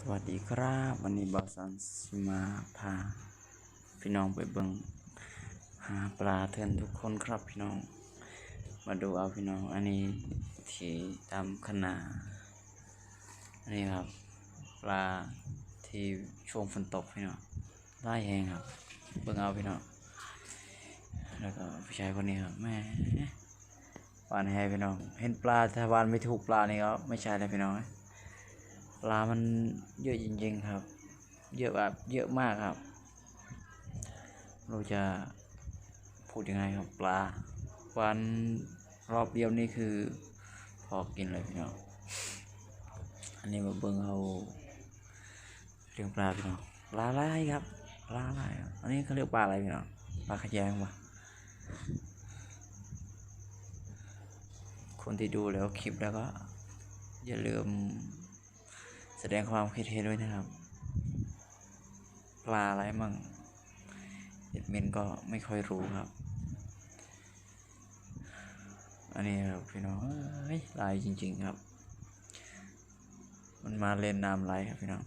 สวัสดีครับ วันนี้บอสันสิมาพา พี่น้องไปเบิงหาปลาเทือนทุกคนครับพี่น้อง มาดูเอาพี่น้อง อันนี้ที่ตามขนาอันนี้ครับ ปลาที่ช่วงฝนตกพี่น้องไล่แหงครับ เบิ่งเอาพี่น้อง แล้วก็ผู้ชายคนนี้ครับแม่วานให้พี่น้อง เห็นปลาถ้าวานไม่ถูกปลานี่ก็ไม่ใช่เลยพี่น้อง ลามันเยอะจริงๆครับ เยอะแบบเยอะมากครับ เราจะพูดยังไงครับปลาวันรอบเดียวนี่คือพอกินเลยพี่น้องอันนี้มาเบิ่งเอาเรื่องปลาพี่น้องปลาอะไรครับปลาไรครับอันนี้เขาเรียกปลาอะไรพี่น้องปลาขยงปะคนที่ดูแล้วคลิปแล้วก็อย่าลืม แสดงความคิดเห็นด้วยนะครับ ปลาอะไรมั่งเอ็ดมินก็ไม่ค่อยรู้ครับ อันนี้ครับพี่น้องลายจริง ๆ ครับ มันมาเล่นน้ำไหลครับพี่น้อง